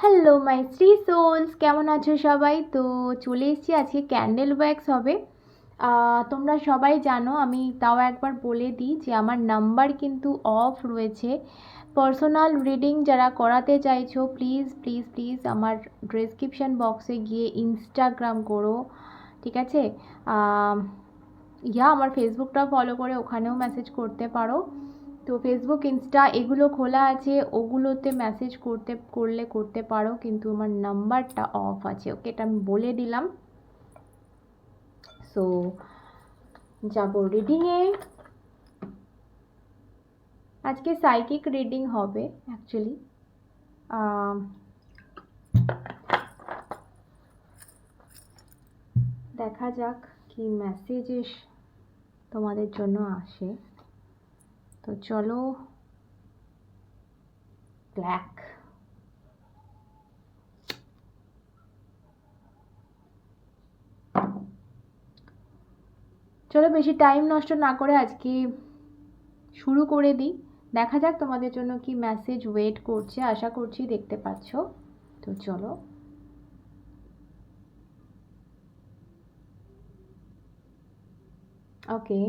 Hello my three sols কেমন আছো সবাই? তো চলে এসেছি আজকে ক্যান্ডেল ওয়্যাক্স হবে। তোমরা সবাই জানো, আমি তাও একবার বলে দিই যে আমার নাম্বার কিন্তু অফ রয়েছে। পার্সোনাল রিডিং যারা করাতে চাইছো প্লিজ প্লিজ প্লিজ আমার ডেসক্রিপশান বক্সে গিয়ে ইনস্টাগ্রাম করো, ঠিক আছে? ইয়া, আমার ফেসবুকটা ফলো করে ওখানেও মেসেজ করতে পারো। তো ফেসবুক ইনস্টা এগুলো খোলা আছে। ওগুলোতে মেসেজ করতে, করলে করতে পারো, কিন্তু আমার নাম্বারটা অফ আছে। ওকে, এটা আমি বলে দিলাম। সো যাব রিডিংয়ে আজকে সাইকিক রিডিং হবে অ্যাকচুয়ালি দেখা যাক কি মেসেজেস তোমাদের জন্য আসে। তো চলো ব্ল্যাক চলো বেশি টাইম নষ্ট না করে আজকে শুরু করে দিই। দেখা যাক তোমাদের জন্য কি মেসেজ ওয়েট করছে, আশা করছি দেখতে পাচ্ছ। তো চলো। ওকে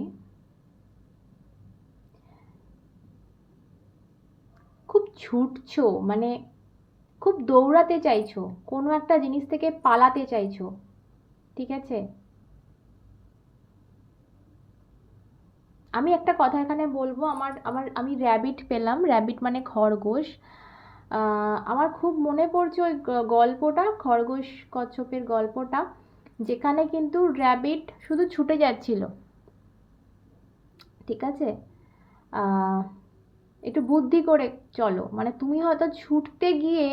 খুব ছুটছো মানে খুব দৌড়াতে চাইছো, কোনো একটা জিনিস থেকে পালাতে চাইছো, ঠিক আছে? আমি একটা কথা এখানে বলব, আমার আমার, আমি র্যাবিট পেলাম র্যাবিট মানে খরগোশ। আমার খুব মনে পড়ছে ওই গল্পটা, খরগোশ কচ্ছপের গল্পটা, যেখানে কিন্তু র্যাবিট শুধু ছুটে যাচ্ছিল, ঠিক আছে? একটু বুদ্ধি করে চলো। মানে তুমি হয়তো ছুটতে গিয়ে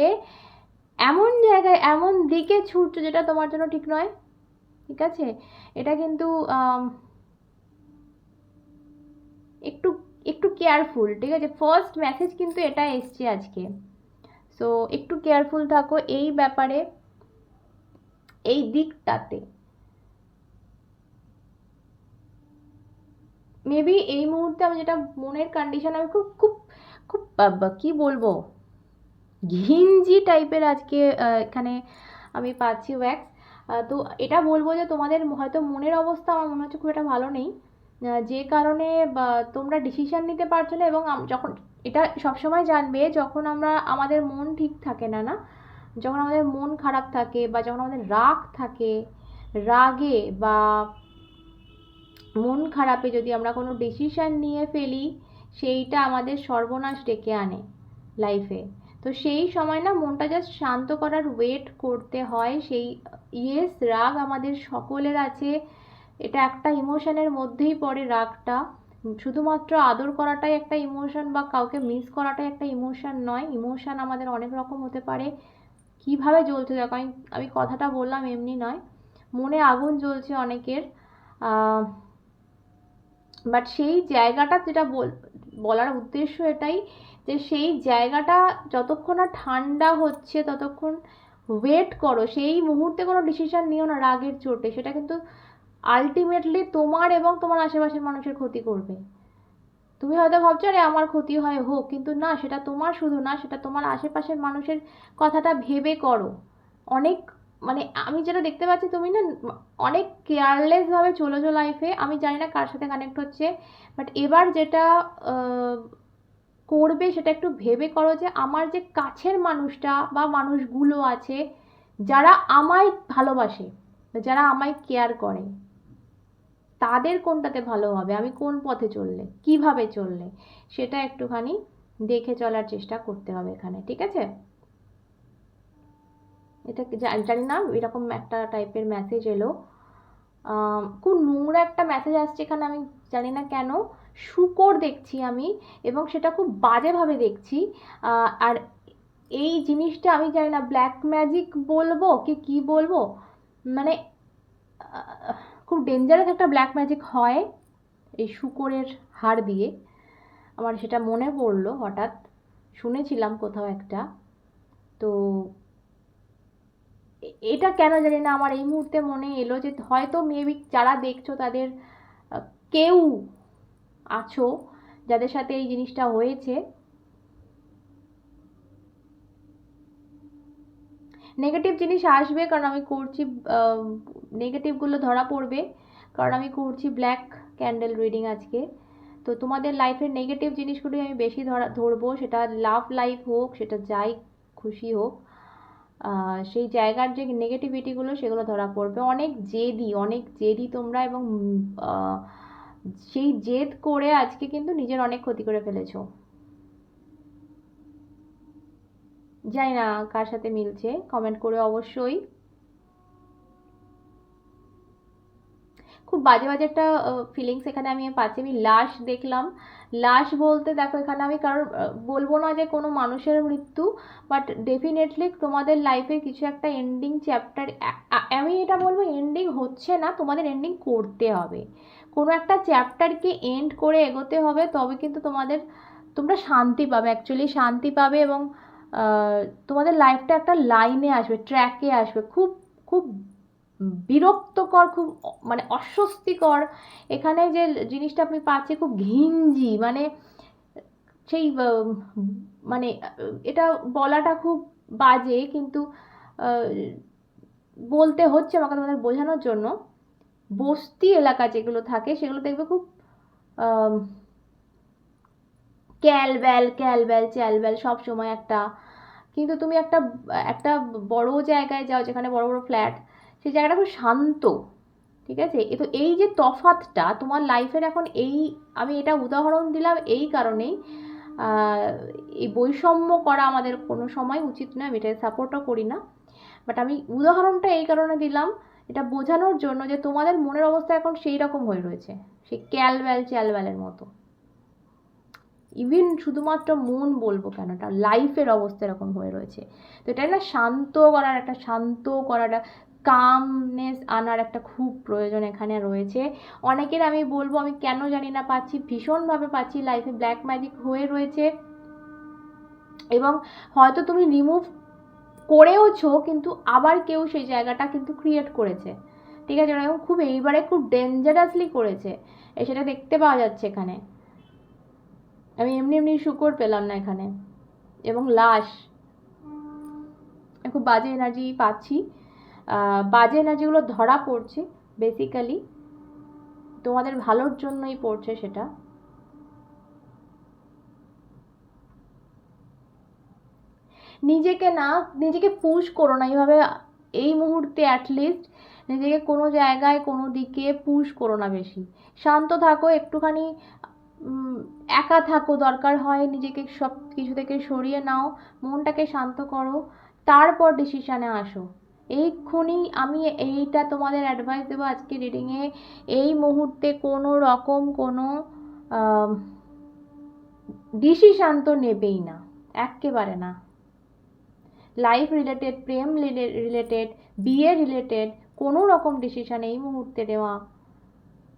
এমন জায়গায়, এমন দিকে ছুটছো যেটা তোমার জন্য ঠিক নয়। ঠিক আছে? এটা কিন্তু একটু একটু কেয়ারফুল ঠিক আছে? ফার্স্ট মেসেজ কিন্তু এটা এসছে আজকে। সো একটু কেয়ারফুল থাকো এই ব্যাপারে, এই দিকটাতে। মেবি এই মুহূর্তে আমি যেটা মনের কন্ডিশন আমি খুব খুব খুব কি বলব? ঘিঞ্জি টাইপের আজকে এখানে আমি পাচ্ছি ওয়্যাক্স তো এটা বলব যে তোমাদের হয়তো মনের অবস্থা আমার মনে হচ্ছে খুব একটা ভালো নেই। যে কারণে তোমরা ডিসিশন নিতে পারছ না এবং যখন এটা সবসময় জানবে যখন আমরা, আমাদের মন ঠিক থাকে না না? যখন আমাদের মন খারাপ থাকে বা যখন আমাদের রাগ থাকে, রাগে বা মন খারাপে যদি আমরা কোনো ডিসিশন নিয়ে ফেলি, সেইটা আমাদের সর্বনাশ ডেকে আনে লাইফে তো সেই সময় না মনটা জাস্ট শান্ত করার ওয়েট করতে হয়, সেই ইয়েস রাগ আমাদের সকলের আছে। এটা একটা ইমোশনের মধ্যেই পড়ে রাগটা। শুধুমাত্র আদর করাটাই একটা ইমোশন বা কাউকে মিস করাটাই একটা ইমোশন নয় ইমোশন আমাদের অনেক রকম হতে পারে। কীভাবে জ্বলছে দেখো, আমি আমি কথাটা বললাম এমনি নয়। মনে আগুন জ্বলছে অনেকের। বাট সেই জায়গাটা যেটা বল, বলার উদ্দেশ্য এটাই যে সেই জায়গাটা যতক্ষণ না ঠান্ডা হচ্ছে, ততক্ষণ ওয়েট করো। সেই মুহূর্তে কোনো ডিসিশন নিও না রাগের চোটে। সেটা কিন্তু আলটিমেটলি তোমার এবং তোমার আশেপাশের মানুষের ক্ষতি করবে। তুমি হয়তো ভাবছ, আরে, আমার ক্ষতি হয়, হোক। কিন্তু না, সেটা তোমার শুধু না, সেটা তোমার আশেপাশের মানুষের কথাটা ভেবে করো। অনেক মানে আমি যেটা দেখতে পাচ্ছি, তুমি না অনেক কেয়ারলেসভাবে চলেছো লাইফে আমি জানি না কার সাথে কানেক্ট হচ্ছে বাট এবার যেটা করবে সেটা একটু ভেবে করো যে আমার যে কাছের মানুষটা বা মানুষগুলো আছে, যারা আমায় ভালোবাসে, যারা আমায় কেয়ার করে, তাদের কোনটাতে ভালো হবে? আমি কোন পথে চললে? কীভাবে চললে? সেটা একটুখানি দেখে চলার চেষ্টা করতে হবে এখানে, ঠিক আছে? এটা জানি না, এরকম একটা টাইপের মেসেজ এলো। খুব নোংরা একটা মেসেজ আসছে এখানে, আমি জানি না কেন। শুকর দেখছি আমি, এবং সেটা খুব বাজেভাবে দেখছি। আর এই জিনিসটা আমি জানি না ব্ল্যাক ম্যাজিক বলব কি কি বলব? মানে খুব ডেঞ্জারাস একটা ব্ল্যাক ম্যাজিক হয় এই শুকরের হাড় দিয়ে। আমার সেটা মনে পড়ল হঠাৎ, শুনেছিলাম কোথাও একটা। তো এটা কেন জানি না আমার এই মুহূর্তে মনে এলো যে হয়তো মেবি যারা দেখছ তাদের কেউ আছো যাদের সাথে এই জিনিসটা হয়েছে। নেগেটিভ জিনিস আসবে কারণ আমি করছি নেগেটিভগুলো ধরা পড়বে। কারণ আমি করছি ব্ল্যাক ক্যান্ডেল রিডিং আজকে। তো তোমাদের লাইফের নেগেটিভ জিনিসগুলোই আমি বেশি ধরা, ধরবো। সেটা লাভ লাইফ হোক, সেটা যাই খুশি হোক। সেই জায়গার যে নেগেটিভিটিগুলো সেগুলো ধরা পড়বে। অনেক জেদি অনেক জেদি তোমরা এবং সেই জেদ করে আজকে কিন্তু নিজের অনেক ক্ষতি করে ফেলেছো। জানি না কার সাথে মিলছে কমেন্ট করে অবশ্যই। খুব বাজে বাজে একটা ফিলিংস এখানে আমি পাচ্ছি। আমি লাশ দেখলাম। লাশ বলতে দেখো এখানে আমি কারোর বলব না যে কোনো মানুষের মৃত্যু বাট ডেফিনেটলি তোমাদের লাইফে কিছু একটা এন্ডিং চ্যাপ্টার আমি এটা বলব এন্ডিং হচ্ছে না, তোমাদের এন্ডিং করতে হবে। কোনো একটা চ্যাপ্টারকে এন্ড করে এগোতে হবে, তবে কিন্তু তোমাদের, তোমরা শান্তি পাবে। অ্যাকচুয়ালি শান্তি পাবে এবং তোমাদের লাইফটা একটা লাইনে আসবে ট্র্যাকে আসবে। খুব খুব বিরক্তকর, খুব মানে অস্বস্তিকর। এখানে যে জিনিসটা আপনি পাচ্ছি খুব ঘিঞ্জি মানে সেই মানে এটা বলাটা খুব বাজে, কিন্তু বলতে হচ্ছে আমাকে তোমাদের বোঝানোর জন্য। বস্তি এলাকা যেগুলো থাকে, সেগুলো দেখবে খুব ক্যালব্যাল ক্যালব্যাল চ্যালব্যাল সব সময় একটা। কিন্তু তুমি একটা একটা বড় জায়গায় যাও, যেখানে বড় বড় ফ্ল্যাট সেই জায়গাটা খুব শান্ত, ঠিক আছে? এ তো এই যে তফাতটা, তোমার লাইফের এখন এই, আমি এটা উদাহরণ দিলাম এই কারণেই এই বৈষম্য করা আমাদের কোনো সময় উচিত নয়, আমি এটা সাপোর্টও করি না। বাট আমি উদাহরণটা এই কারণে দিলাম, এটা বোঝানোর জন্য যে তোমাদের মনের অবস্থা এখন সেই রকম হয়ে রয়েছে, সেই ক্যালব্যাল চ্যালব্যালের মতো। ইভেন শুধুমাত্র মন বলব কেন, এটা লাইফের অবস্থা এরকম হয়ে রয়েছে। তো এটা না শান্ত করার, একটা শান্ত করার কামনেস আনার একটা খুব প্রয়োজন এখানে রয়েছে। অনেকের আমি বলব, আমি কেন জানি না পাচ্ছি, ভীষণভাবে পাচ্ছি লাইফে ব্ল্যাক ম্যাজিক হয়ে রয়েছে। এবং হয়তো তুমি রিমুভ করেওছো, কিন্তু আবার কেউ সেই জায়গাটা কিন্তু ক্রিয়েট করেছে। ঠিক আছে, এবং খুব এইবারে খুব ডেঞ্জারাসলি করেছে। সেটা দেখতে পাওয়া যাচ্ছে এখানে। আমি এমনি এমনি শুকর পেলাম না এখানে। এবং লাশ। খুব বাজে এনার্জি পাচ্ছি। বাজে এনার্জিগুলো ধরা পড়ছে বেসিক্যালি তোমাদের ভালোর জন্যই পড়ছে সেটা। নিজেকে না, নিজেকে পুশ করো না, এইভাবে এই মুহূর্তে অ্যাটলিস্ট নিজেকে কোনো জায়গায়, কোনো দিকে পুশ করো না বেশি। শান্ত থাকো, একটুখানি একা থাকো, দরকার হয় নিজেকে সব কিছু থেকে সরিয়ে নাও, মনটাকে শান্ত করো, তারপর ডিসিশানে আসো। এইক্ষুনি আমি এইটা তোমাদের অ্যাডভাইস দেবো আজকে রিডিংয়ে এই মুহূর্তে কোনো রকম কোনো ডিসিশান তো নেবেই না, এক্কেবারে না। লাইফ রিলেটেড প্রেম রিলেটেড বিয়ে রিলেটেড কোনো রকম ডিসিশান এই মুহূর্তে নেওয়া।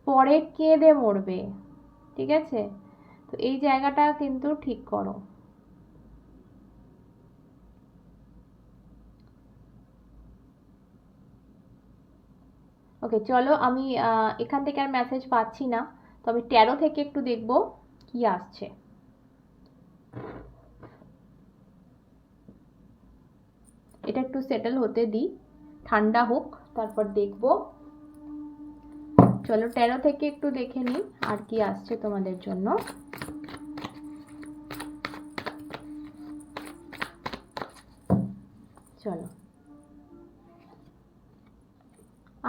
পরে কেঁদে মরবে, ঠিক আছে? তো এই জায়গাটা কিন্তু ঠিক করো। ওকে চলো আমি এখান থেকে আর মেসেজ পাচ্ছি না তো আমি ট্যারো থেকে একটু দেখব কি আসছে। এটা একটু সেটেল হতে দিই, ঠান্ডা হোক, তারপর দেখব। চলো ট্যারো থেকে একটু দেখে নিই আর কি আসছে তোমাদের জন্য।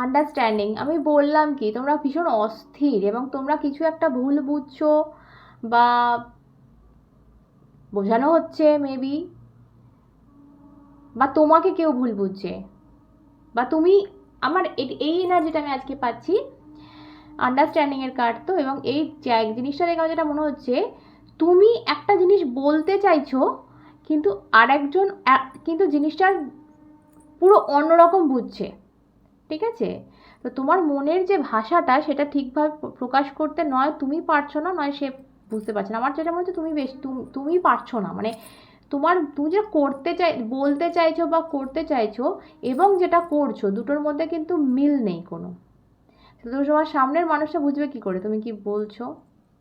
আন্ডারস্ট্যান্ডিং আমি বললাম কি, তোমরা ভীষণ অস্থির এবং তোমরা কিছু একটা ভুল বুঝছ বা বোঝানো হচ্ছে মেবি বা তোমাকে কেউ ভুল বুঝছে, বা তুমি, আমার এই এনার্জিটা আমি আজকে পাচ্ছি আন্ডারস্ট্যান্ডিং এর কার্ড তো এবং এই জিনিসটা দেখে যেটা মনে হচ্ছে, তুমি একটা জিনিস বলতে চাইছো, কিন্তু আরেকজন এক- কিন্তু জিনিসটার পুরো অন্যরকম বুঝছে। ঠিক আছে? তো তোমার মনের যে ভাষাটা সেটা ঠিকভাবে প্রকাশ করতে নয়, তুমি পারছ না, নয় সে বুঝতে পারছে না। আমার যেটা মনে হচ্ছে তুমি বেশ, তুমি তুমি পারছ না। মানে তোমার, তুমি যে করতে চাই, বলতে চাইছো বা করতে চাইছো এবং যেটা করছ, দুটোর মধ্যে কিন্তু মিল নেই কোনো। তো তোমার সামনের মানুষটা বুঝবে কি করে? তুমি কি বলছো?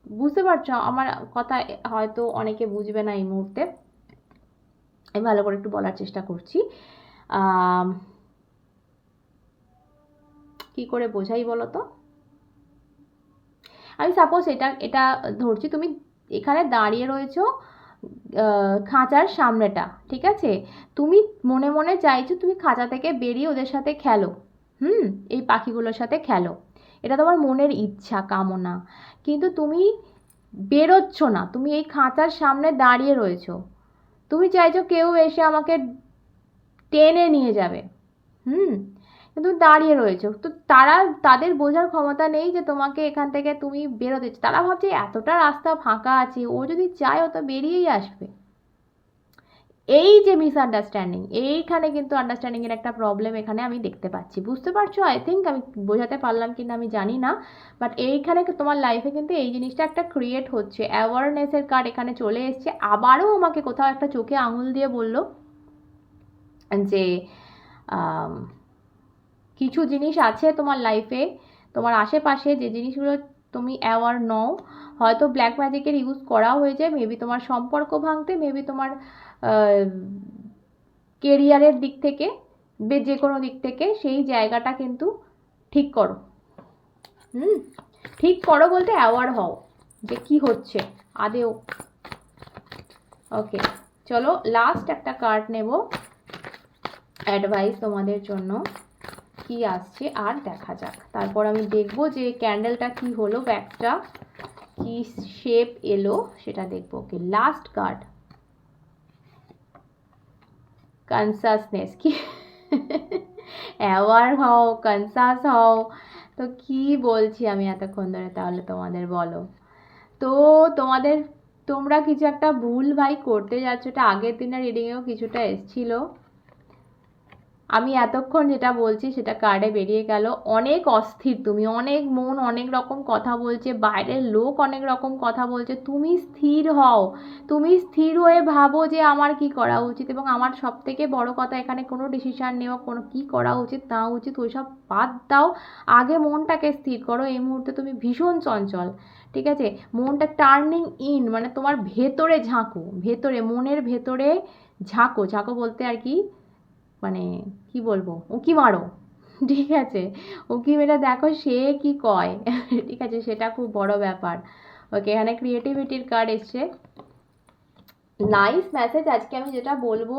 বুঝতে পারছ? আমার কথা হয়তো অনেকে বুঝবে না এই মুহূর্তে। আমি ভালো করে একটু বলার চেষ্টা করছি। কি করে বোঝাই বলো তো আমি সাপোজ এটা এটা ধরছি, তুমি এখানে দাঁড়িয়ে রয়েছো খাঁচার সামনেটা, ঠিক আছে? তুমি মনে মনে চাইছো তুমি খাঁচা থেকে বেরিয়ে ওদের সাথে খেলো, হুম? এই পাখিগুলোর সাথে খেলো। এটা তোমার মনের ইচ্ছা, কামনা। কিন্তু তুমি বেরোচ্ছ না, তুমি এই খাঁচার সামনে দাঁড়িয়ে রয়েছো। তুমি চাইছো কেউ এসে আমাকে টেনে নিয়ে যাবে, হুম? কিন্তু দাঁড়িয়ে রয়েছো। তো তারা, তাদের বোঝার ক্ষমতা নেই যে তোমাকে এখান থেকে তুমি বেরোতে। তারা ভাবছে এতটা রাস্তা ফাঁকা আছে, ও যদি চায় ও তো বেরিয়েই আসবে। এই যে মিসআন্ডারস্ট্যান্ডিং এইখানে কিন্তু আন্ডারস্ট্যান্ডিংয়ের একটা প্রবলেম এখানে আমি দেখতে পাচ্ছি। বুঝতে পারছ? আই থিঙ্ক আমি বোঝাতে পারলাম কিনা আমি জানি না। বাট এইখানে তোমার লাইফে কিন্তু এই জিনিসটা একটা ক্রিয়েট হচ্ছে। অ্যাওয়ারনেসের কার্ড এখানে চলে এসছে। আবারও আমাকে কোথাও একটা চোখে আঙুল দিয়ে বলল যে কিছু জিনিস আছে তোমার লাইফে তোমার আশেপাশে যে জিনিসগুলো তুমি অ্যাওয়ার নও, হয়তো ব্ল্যাক ম্যাজিকের ইউজ করা হয়েছে মেবি তোমার সম্পর্ক ভাঙতে মেবি তোমার কেরিয়ারের দিক থেকে, বে যে কোনো দিক থেকে সেই জায়গাটা কিন্তু ঠিক করো। হুম? ঠিক করো বলতে অ্যাওয়ার হও যে কি হচ্ছে, আদেও। ওকে চলো লাস্ট একটা কার্ড নেব অ্যাডভাইস তোমাদের জন্য। কি আসছে আর দেখা যাক। তারপর আমি দেখব যে ক্যান্ডেলটা কি হলো, ব্যাগটা কি শেপ এলো, সেটা দেখব। ওকে লাস্ট কার্ড কনসাসনেস কি? অ্যাওয়ার হও কনসাস হও। তো কি বলছি আমি এতক্ষণ ধরে, তাহলে তোমাদের বলো। তো তোমাদের, তোমরা কিছু একটা ভুল ভাই করতে যাচ্ছ, এটা আগের দিনের রিডিংয়েও কিছুটা এসছিল। আমি এতক্ষণ যেটা বলছি সেটা কার্ডে বেরিয়ে গেল। অনেক অস্থির তুমি, অনেক মন, অনেক রকম কথা বলছে, বাইরের লোক অনেক রকম কথা বলছে। তুমি স্থির হও, তুমি স্থির হয়ে ভাবো যে আমার কি করা উচিত এবং আমার সব থেকে বড় কথা এখানে কোনো ডিসিশান নেওয়া, কোনো কি করা উচিত, না উচিত, ওইসব বাদ দাও। আগে মনটাকে স্থির করো, এই মুহূর্তে তুমি ভীষণ চঞ্চল, ঠিক আছে? মনটা টার্নিং ইন মানে তোমার ভেতরে ঝাঁকো, ভেতরে, মনের ভেতরে ঝাঁকো। ঝাঁকো বলতে আর কি মানে কি বলব? উঁকি মারো। ঠিক আছে? উঁকি মেরে দেখো সে কি কয়। ঠিক আছে, সেটা খুব বড় ব্যাপার। ওকে এখানে ক্রিয়েটিভিটির কার্ড এসছে। নাইস মেসেজ আজকে আমি যেটা বলব,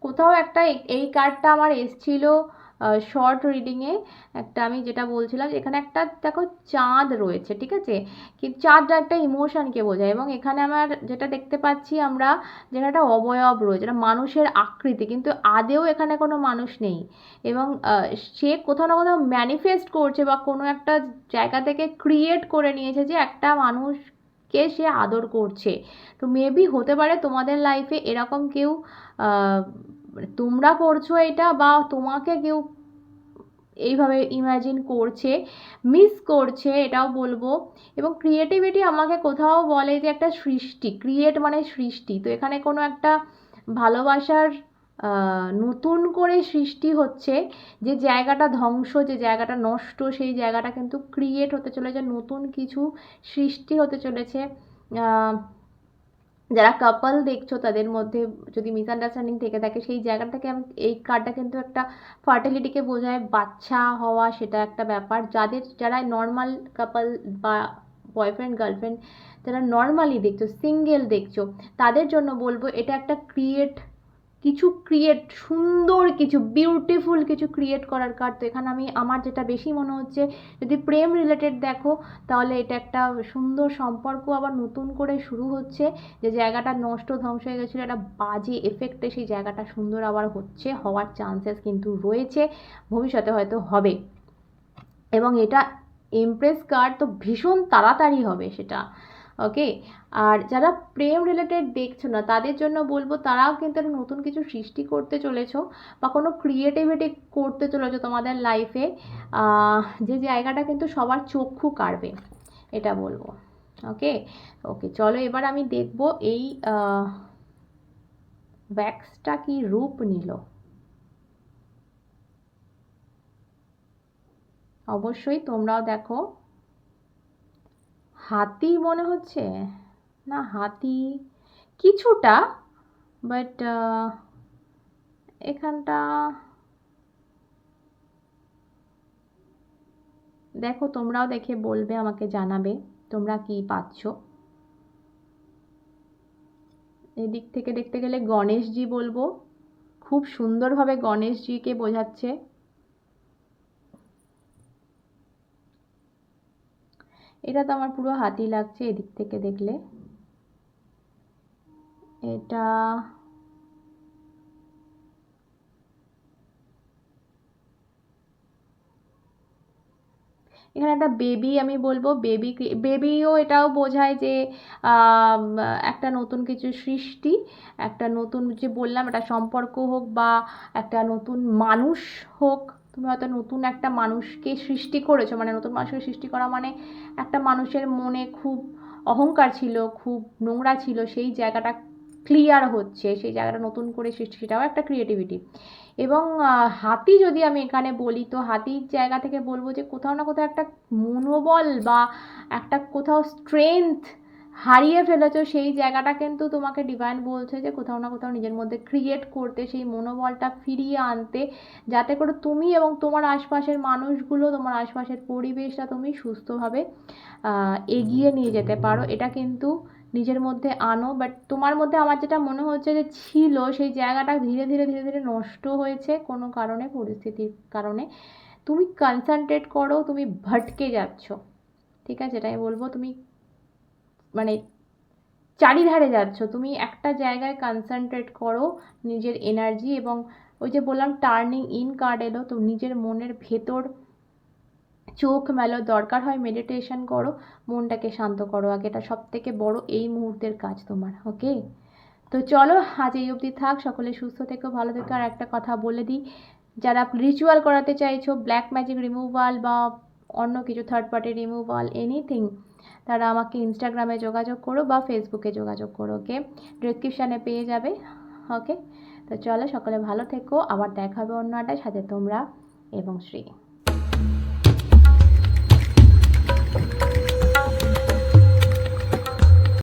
কোথাও একটা এই কার্ডটা আমার এসছিল শর্ট রিডিংয়ে একটা আমি যেটা বলছিলাম, এখানে একটা দেখো চাঁদ রয়েছে, ঠিক আছে? কি চাঁদটা একটা ইমোশনকে বোঝায় এবং এখানে আমার যেটা দেখতে পাচ্ছি আমরা যেখানে একটা অবয়ব রয়েছে এটা মানুষের আকৃতি, কিন্তু আদেও এখানে কোনো মানুষ নেই এবং সে কোথাও না কোথাও ম্যানিফেস্ট করছে বা কোনো একটা জায়গা থেকে ক্রিয়েট করে নিয়েছে যে একটা মানুষকে সে আদর করছে। তো মেবি হতে পারে তোমাদের লাইফে এরকম কেউ মানে তোমরা করছ এটা বা তোমাকে কেউ এইভাবে ইমাজিন করছে মিস করছে এটাও বলব। এবং ক্রিয়েটিভিটি আমাকে কোথাও বলে যে একটা সৃষ্টি ক্রিয়েট মানে সৃষ্টি। তো এখানে কোনো একটা ভালোবাসার নতুন করে সৃষ্টি হচ্ছে, যে জায়গাটা ধ্বংস, যে জায়গাটা নষ্ট, সেই জায়গাটা কিন্তু ক্রিয়েট হতে চলেছে, নতুন কিছু সৃষ্টি হতে চলেছে। যারা কাপল দেখছ তাদের মধ্যে যদি মিসআন্ডারস্ট্যান্ডিং থেকে থাকে, সেই জায়গাটাকে আমি, এই কার্ডটা কিন্তু একটা ফার্টিলিটিকে বোঝায়, বাচ্চা হওয়া সেটা একটা ব্যাপার। যাদের, যারা নর্মাল কাপল বা বয়ফ্রেন্ড গার্লফ্রেন্ড যারা নর্মালি দেখছ সিঙ্গেল দেখছ, তাদের জন্য বলব এটা একটা ক্রিয়েট কিছু ক্রিয়েট সুন্দর কিছু বিউটিফুল কিছু ক্রিয়েট করার কার্ড তো এখানে আমি, আমার যেটা বেশি মনে হচ্ছে, যদি প্রেম রিলেটেড দেখো, তাহলে এটা একটা সুন্দর সম্পর্ক আবার নতুন করে শুরু হচ্ছে। যে জায়গাটা নষ্ট, ধ্বংস হয়ে গেছিল, একটা বাজে এফেক্টে সেই জায়গাটা সুন্দর আবার হচ্ছে, হওয়ার চান্সেস কিন্তু রয়েছে, ভবিষ্যতে হয়তো হবে। এবং এটা এমপ্রেস কার্ড তো ভীষণ তাড়াতাড়ি হবে সেটা। ওকে আর যারা প্রেম রিলেটেড দেখছ না, তাদের জন্য বলব তারাও কিন্তু নতুন কিছু সৃষ্টি করতে চলেছো বা কোনো ক্রিয়েটিভিটি করতে চলেছো তোমাদের লাইফে যে জায়গাটা কিন্তু সবার চক্ষু কাড়বে, এটা বলব। ওকে ওকে চলো এবার আমি দেখব এই ভ্যাক্সটা কি রূপ নিল। অবশ্যই তোমরাও দেখো। হাতি মনে হচ্ছে? না, হাতি কিছুটা বাট এখানটা দেখো, তোমরাও দেখে বলবে, আমাকে জানাবে, তোমরা কি পাচ্ছ? এদিক থেকে দেখতে গেলে গণেশজি বলব, খুব সুন্দরভাবে গণেশজিকে বোঝাচ্ছে। এটা তো আমার পুরো হাতি লাগছে এদিক থেকে দেখলে। এটা এখানে একটা বেবি আমি বলব, বেবি বেবিও এটাও বোঝায় যে একটা নতুন কিছু সৃষ্টি, একটা নতুন যে বললাম, একটা সম্পর্ক হোক বা একটা নতুন মানুষ হোক তুমি হয়তো নতুন একটা মানুষকে সৃষ্টি করেছ মানে নতুন মানুষকে সৃষ্টি করা মানে একটা মানুষের মনে খুব অহংকার ছিল, খুব নোংরা ছিল, সেই জায়গাটা ক্লিয়ার হচ্ছে, সেই জায়গাটা নতুন করে সৃষ্টি, সেটাও একটা ক্রিয়েটিভিটি এবং হাতি যদি আমি এখানে বলি, তো হাতির জায়গা থেকে বলব যে কোথাও না কোথাও একটা মনোবল বা একটা কোথাও স্ট্রেংথ হারিয়ে ফেলেছো, সেই জায়গাটা কিন্তু তোমাকে ডিভাইন বলছে যে কোথাও না কোথাও নিজের মধ্যে ক্রিয়েট করতে, সেই মনোবলটা ফিরিয়ে আনতে, যাতে করে তুমি এবং তোমার আশপাশের মানুষগুলো, তোমার আশপাশের পরিবেশটা তুমি সুস্থভাবে এগিয়ে নিয়ে যেতে পারো। এটা কিন্তু নিজের মধ্যে আনো বাট তোমার মধ্যে আমার যেটা মনে হচ্ছে যে ছিল, সেই জায়গাটা ধীরে ধীরে ধীরে ধীরে নষ্ট হয়েছে কোনো কারণে, পরিস্থিতির কারণে। তুমি কনসেন্ট্রেট করো, তুমি ভটকে যাচ্ছ। ঠিক আছে? এটাই বলব। তুমি মানে চারিধারে যাচ্ছ, তুমি একটা জায়গায় কনসেন্ট্রেট করো নিজের এনার্জি এবং ওই যে বললাম টার্নিং ইন কার্ড এলো, তো নিজের মনের ভেতর চোখ মেলো, দরকার হয় মেডিটেশন করো, মনটাকে শান্ত করো। আগে এটা সব থেকে বড় এই মুহূর্তের কাজ তোমার ওকে তো চলো আজ এই অবধি থাক, সকলে সুস্থ থেকো, ভালো থেকো, আর একটা কথা বলে দিই। যারা রিচুয়াল করাতে চাইছো ব্ল্যাক ম্যাজিক রিমুভাল বা অন্য কিছু থার্ড পার্টি রিমুভাল এনিথিং তারা আমাকে ইনস্টাগ্রামে যোগাযোগ করো বা ফেসবুকে যোগাযোগ করো ওকে ডিসক্রিপশানে পেয়ে যাবে ওকে তো চলো সকলে ভালো থেকো, আবার দেখা হবে অন্য আড্ডায়। সাথে তোমরা এবং শ্রী।